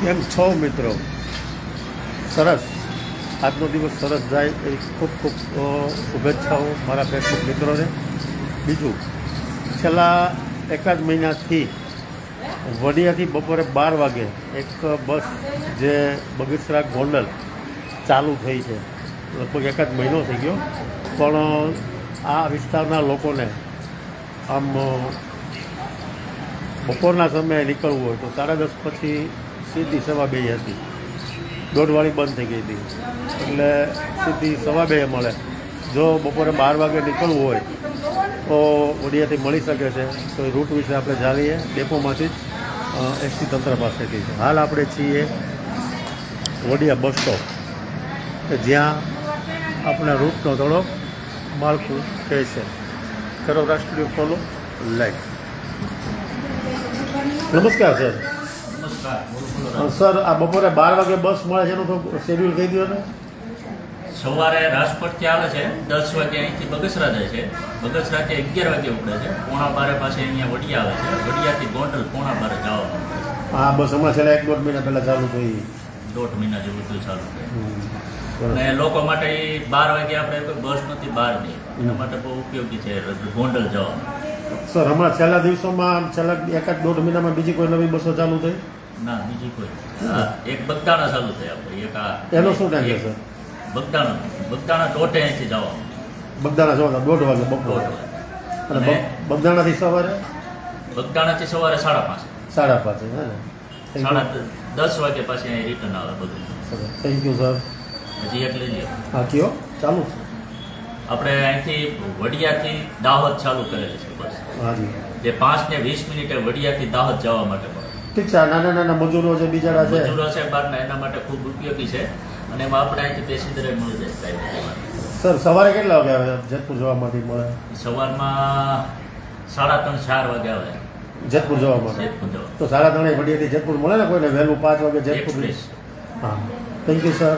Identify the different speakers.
Speaker 1: કેમ છો મિત્રો. સરસ. આજનો દિવસ સરસ જાય એ ખૂબ ખૂબ શુભેચ્છાઓ મારા ફેસબુક મિત્રોને. બીજું, છેલ્લા એકાદ મહિનાથી વડિયાથી બપોરે બાર વાગે એક બસ જે બગીચરા ગોંડલ ચાલુ થઈ છે. લગભગ એકાદ મહિનો થઈ ગયો. પણ, આ વિસ્તારના લોકોને આમ બપોરના સમયે નીકળવું હોય તો સાડા દસ પછી સીધી સવા બે હતી. દોઢવાળી બંધ થઈ ગઈ હતી. એટલે સીધી સવા બે મળે. જો બપોરે બાર વાગે નીકળવું હોય, તો ઓડિયાથી મળી શકે છે. તો એ રૂટ વિશે આપણે જાણીએ. ડેપોમાંથી જ એસટી તંત્ર પાસેથી હાલ આપણે છીએ વડિયા બસ સ્ટોપ. કે જ્યાં આપણા રૂટનો થોડો માળખું કહે છે. કરો રાષ્ટ્રીય ફોલો, લાઈક. નમસ્કાર, સર. સર આ બપોરે બાર વાગે બસ મળે છે એનું તો શેડ્યુલ કહી દો ને.
Speaker 2: સવારે રાજકોટથી આવે છે દસ વાગે અહીંથી બગસરા જાય છે. બગસરાથી અગિયાર વાગે ઉપડે છે. પોણા બારે પાસે અહીંયા વડિયા આવે છે. વડિયાથી ગોંડલ પોણા બારે જવાનું
Speaker 1: આ બસ હમણાં છેલ્લા એક દોઢ મહિના પહેલાં ચાલુ થઈ.
Speaker 2: દોઢ મહિના જેવું થયું ચાલુ છે અને લોકો માટે બાર વાગે આપણે કોઈ બસ નથી બહાર નહીં એના માટે બહુ ઉપયોગી છે ગોંડલ જવાનું
Speaker 1: સર હમણાં છેલ્લા દિવસોમાં છેલ્લા એકાદ દોઢ મહિનામાં બીજી કોઈ નવી બસો ચાલુ થઈ?
Speaker 2: ના બીજી કોઈ એક બગદાણા ચાલુ થયા આપણે એક આ
Speaker 1: એનો શું ટાઈમ છે
Speaker 2: બગદાણા બગદાણા ટોટે અહીંથી જવા
Speaker 1: બગદાણા જવાના દોઢ વાગે બપોર.
Speaker 2: દોઢ
Speaker 1: અને બગદાણાથી સવારે?
Speaker 2: બગદાણાથી સવારે સાડા પાંચ.
Speaker 1: સાડા પાંચે
Speaker 2: સાડા દસ વાગે પાછી અહીં રિટર્ન આવે બધું.
Speaker 1: થેન્ક યુ સર
Speaker 2: હજી એક લઈ
Speaker 1: હા કયો? ચાલુ છે.
Speaker 2: આપણે અહીંથી વડિયાથી દાહોદ ચાલુ કરેલી છે બસ.
Speaker 1: હાજી
Speaker 2: જે. પાંચ ને વીસ મિનિટે વડિયાથી દાહોદ જવા માટે પડે
Speaker 1: ઠીક છે નાના નાના મજૂરો જે બિચારા છે.
Speaker 2: મજૂરો છે બહારના એના માટે ખૂબ ઉપયોગી છે અને એમાં આપણે અહીંથી પેસેન્જરે મળી જાય
Speaker 1: સર સવારે કેટલા વાગે આવે? જેતપુર જવામાંથી મળે?
Speaker 2: સવારમાં સાડા ત્રણ ચાર વાગે આવે.
Speaker 1: જેતપુર જવા માટે? તો સાડા ત્રણે વડીએથી જેતપુર મળે ને કોઈને? વહેલું પાંચ વાગે જેતપુર હા. Thank you sir